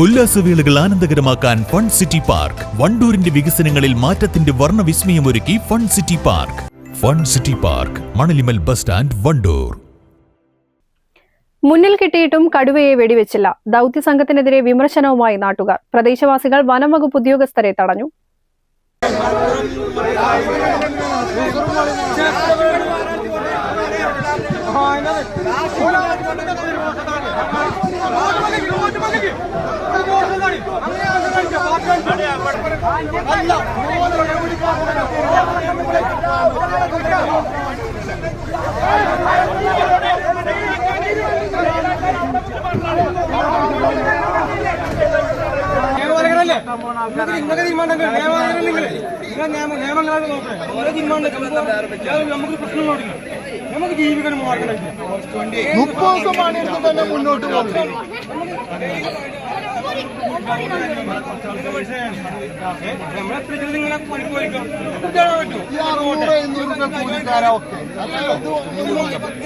ഉല്ലാസവേളകൾ ആനന്ദകരമാക്കാൻ fun city park. വണ്ടൂരിന്റെ വികസനങ്ങളിൽ മാറ്റത്തിന്റെ വർണവിസ്മയമൊരുക്കി fun city park. Fun city park Manalimal bus stand Wandoor. മുന്നിൽ കിട്ടിയിട്ടും കടുവയെ വെടിവെച്ചില്ല. ദൗത്യ സംഘത്തിനെതിരെ വിമർശനവുമായി നാട്ടുകാർ. പ്രദേശവാസികൾ വനംവകുപ്പ് ഉദ്യോഗസ്ഥരെ തടഞ്ഞു. നിങ്ങൾക്ക് തീരുമാനങ്ങൾ നിയമപരങ്ങൾ നിങ്ങൾ നിങ്ങൾ നിയമ നിയമങ്ങളാണ് നോക്കണേ ഓരോ തീരുമാനം നമുക്ക് പ്രശ്നങ്ങളുണ്ട് നമുക്ക് ജീവിക്കാൻ മാർഗം മുപ്പത് ദിവസം പണിയെടുത്ത് തന്നെ മുന്നോട്ട് പോകുന്നു.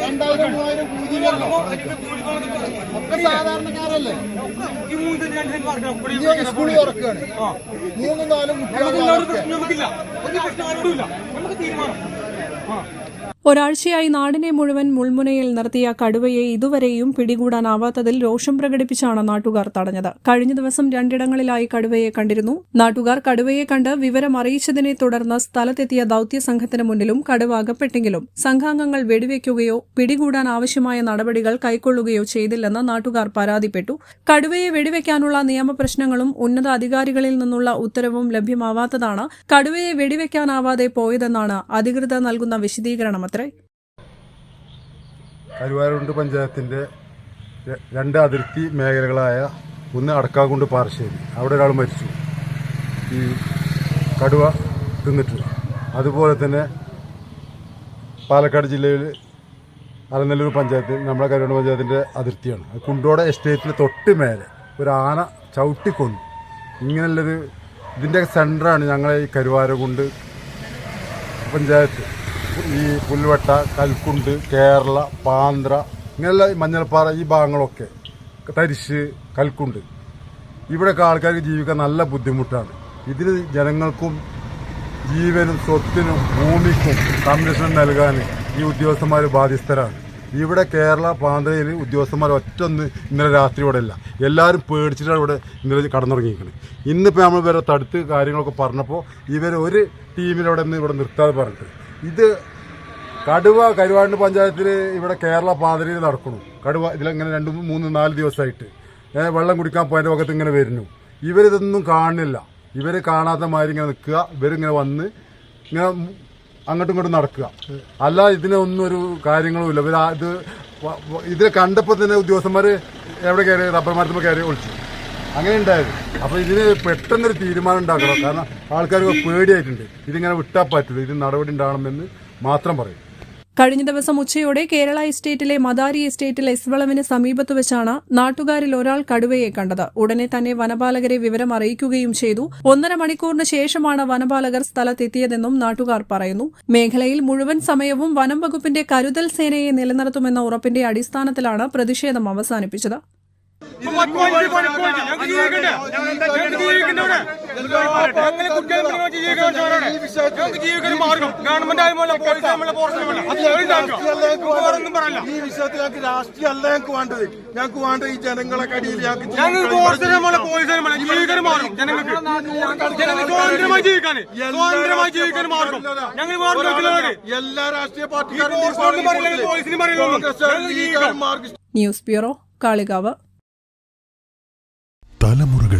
രണ്ടായിരം മൂവായിരം കൂലിയല്ലോ ഒക്കെ സാധാരണക്കാരല്ലേ സ്കൂളിൽ തുറക്കുകയാണ് മൂന്നും നാലും ഒരു നമുക്ക് തീരുമാനം ആ. ഒരാഴ്ചയായി നാടിനെ മുഴുവൻ മുൾമുനയിൽ നിർത്തിയ കടുവയെ ഇതുവരെയും പിടികൂടാനാവാത്തതിൽ രോഷം പ്രകടിപ്പിച്ചാണ് നാട്ടുകാർ തടഞ്ഞത്. കഴിഞ്ഞ ദിവസം രണ്ടിടങ്ങളിലായി കടുവയെ കണ്ടിരുന്നു. നാട്ടുകാർ കടുവയെ കണ്ട് വിവരം അറിയിച്ചതിനെ തുടർന്ന് സ്ഥലത്തെത്തിയ ദൌത്യ സംഘത്തിന് മുന്നിലും കടുവ അകപ്പെട്ടെങ്കിലും സംഘാംഗങ്ങൾ വെടിവെക്കുകയോ പിടികൂടാൻ ആവശ്യമായ നടപടികൾ കൈക്കൊള്ളുകയോ ചെയ്തില്ലെന്ന് നാട്ടുകാർ പരാതിപ്പെട്ടു. കടുവയെ വെടിവെക്കാനുള്ള നിയമപ്രശ്നങ്ങളും ഉന്നത അധികാരികളിൽ നിന്നുള്ള ഉത്തരവും ലഭ്യമാവാത്തതാണ് കടുവയെ വെടിവെക്കാനാവാതെ പോയതെന്നാണ് അധികൃതർ നൽകുന്ന വിശദീകരണമത്രേ കരുവാരുണ്ട് പഞ്ചായത്തിന്റെ രണ്ട് അതിർത്തി മേഖലകളായ ഒന്ന് അടക്കാകുണ്ട് പാറശ്ശേരി. അവിടെ ഒരാൾ മരിച്ചു. ഈ കടുവ തിന്നിട്ട് അതുപോലെ തന്നെ പാലക്കാട് ജില്ലയിൽ അലനല്ലൂർ പഞ്ചായത്ത് നമ്മുടെ കരുവണ്ട് പഞ്ചായത്തിന്റെ അതിർത്തിയാണ്. അത് കുണ്ടോട എസ്റ്റേറ്റിൽ തൊട്ട് മേലെ ഒരു ആന ചവിട്ടിക്കൊന്നു. ഇങ്ങനെയുള്ളൊരു ഇതിന്റെ സെന്ററാണ് ഞങ്ങളെ ഈ കരുവാരകുണ്ട് പഞ്ചായത്ത്. ഈ പുൽവട്ട കൽക്കുണ്ട് കേരള പാന്ത്ര ഇങ്ങനെയുള്ള മഞ്ഞൾപ്പാറ ഈ ഭാഗങ്ങളൊക്കെ തരിശ് കൽക്കുണ്ട്. ഇവിടെയൊക്കെ ആൾക്കാർക്ക് ജീവിക്കാൻ നല്ല ബുദ്ധിമുട്ടാണ്. ഇതിന് ജനങ്ങൾക്കും ജീവനും സ്വത്തിനും ഭൂമിക്കും സംരക്ഷണം നൽകാൻ ഈ ഉദ്യോഗസ്ഥന്മാർ ബാധ്യസ്ഥരാണ്. ഇവിടെ കേരള പാന്തയിൽ ഉദ്യോഗസ്ഥന്മാർ ഒറ്റൊന്ന് ഇന്നലെ രാത്രി ഇവിടെ ഇല്ല. എല്ലാവരും പേടിച്ചിട്ടാണ് ഇവിടെ ഇന്നലെ കടന്നുറങ്ങിയിരിക്കുന്നത് ഇന്നിപ്പോൾ നമ്മൾ ഇവരെ തടുത്ത് കാര്യങ്ങളൊക്കെ പറഞ്ഞപ്പോൾ ഇവർ ഒരു ടീമിലവിടെ നിന്ന് ഇവിടെ നിർത്താതെ പറഞ്ഞിട്ട് ഇത് കടുവ കരുവാണ്ട് പഞ്ചായത്തിൽ ഇവിടെ കേരള പാതിരയിൽ നടക്കുന്നു. കടുവ ഇതിലങ്ങനെ രണ്ട് മൂന്ന് നാല് ദിവസമായിട്ട്. വെള്ളം കുടിക്കാൻ പോയതിന്റെ ഭാഗത്ത് ഇങ്ങനെ വരുന്നു. ഇവരിതൊന്നും കാണുന്നില്ല. ഇവർ കാണാത്ത മാതിരി ഇങ്ങനെ നിൽക്കുക. ഇവരിങ്ങനെ വന്ന് ഇങ്ങനെ അങ്ങോട്ടും ഇങ്ങോട്ടും നടക്കുക. അല്ല ഇതിനൊന്നും ഒരു കാര്യങ്ങളുമില്ല ഇവർ ഇത് ഇതിനെ കണ്ടപ്പോൾ തന്നെ ഉദ്യോഗസ്ഥന്മാർ എവിടെ കയറി? റബ്ബർ മരത്തുമ്പോൾ കയറി ഒളിച്ചു. അങ്ങനെ ഉണ്ടായത്. അപ്പോൾ ഇതിന് പെട്ടെന്നൊരു തീരുമാനം ഉണ്ടാക്കണം. കാരണം ആൾക്കാർക്ക് പേടിയായിട്ടുണ്ട്. ഇതിങ്ങനെ വിട്ടാൽ പറ്റില്ല. ഇതിന് നടപടി ഉണ്ടാകണമെന്ന് മാത്രം പറയും. കഴിഞ്ഞ ദിവസം ഉച്ചയോടെ കേരള എസ്റ്റേറ്റിലെ മദാരി എസ്റ്റേറ്റിൽ എസ് വളവിന് സമീപത്ത് വെച്ചാണ് നാട്ടുകാരിൽ ഒരാൾ കടുവയെ കണ്ടത്. ഉടനെ തന്നെ വനപാലകരെ വിവരം അറിയിക്കുകയും ചെയ്തു. ഒന്നര മണിക്കൂറിന് ശേഷമാണ് വനപാലകർ സ്ഥലത്തെത്തിയതെന്നും നാട്ടുകാർ പറയുന്നു. മേഖലയിൽ മുഴുവൻ സമയവും വനം വകുപ്പിന്റെ കരുതൽ സേനയെ നിലനിർത്തുമെന്ന ഉറപ്പിന്റെ അടിസ്ഥാനത്തിലാണ് പ്രതിഷേധം അവസാനിപ്പിച്ചത്. അങ്ങനെ കുട്ടികളെ ജീവിക്കാൻ ജീവിക്കാൻ മാർഗം ഗവൺമെന്റ് ആയുമല്ല പോലീസ് ആയുമല്ല ഫോറൊന്നും പറയല്ല ഈ ഞങ്ങൾക്ക് രാഷ്ട്രീയ അല്ല ഞങ്ങൾക്ക് വേണ്ടത് ഞങ്ങൾക്ക് വേണ്ട ഈ ജനങ്ങളെ കടിയിൽ ഞങ്ങൾക്ക് ജീവിക്കാൻ ജനങ്ങൾക്ക് ജീവിക്കാൻ ജീവിക്കാൻ ഞങ്ങൾ എല്ലാ രാഷ്ട്രീയ പാർട്ടിക്കാരും പോലീസിന് ന്യൂസ് ബ്യൂറോ കാളികാവ്